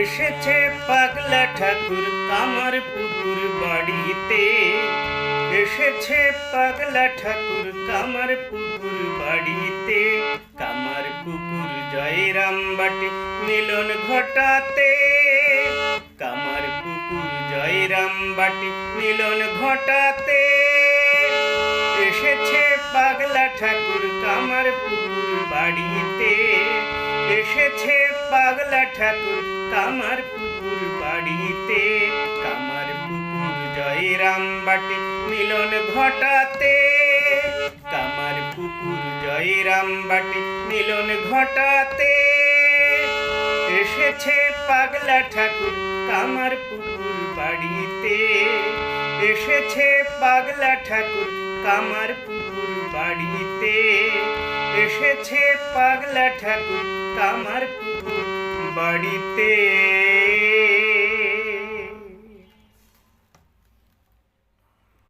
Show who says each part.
Speaker 1: এসেছে পাগলা ঠাকুর কামার পুকুর বাড়িতে। এসেছে পাগলা ঠাকুর কামার পুকুর বাড়িতে। কামার পুকুর জয়রাম বাটে মিলন ঘটাতে। কামার পুকুর জয়রাম বাটে মিলন ঘটাতে। এসেছে পাগলা ঠাকুর কামার পুকুর বাড়িতে। এসেছে পাগলা ঠাকুর কামার পুকুর বাড়িতে, কামার পুকুর জয়রাম বাটে মিলন ঘটাতে। কামার পুকুর জয়রাম বাটে মিলন ঘটাতে। এসেছে পাগলা ঠাকুর কামার পুকুর বাড়িতে। এসেছে পাগলা ঠাকুর কামার পুকুর বাড়িতে। এসেছে পাগলা ঠাকুর কামার পুকুর বাড়িতে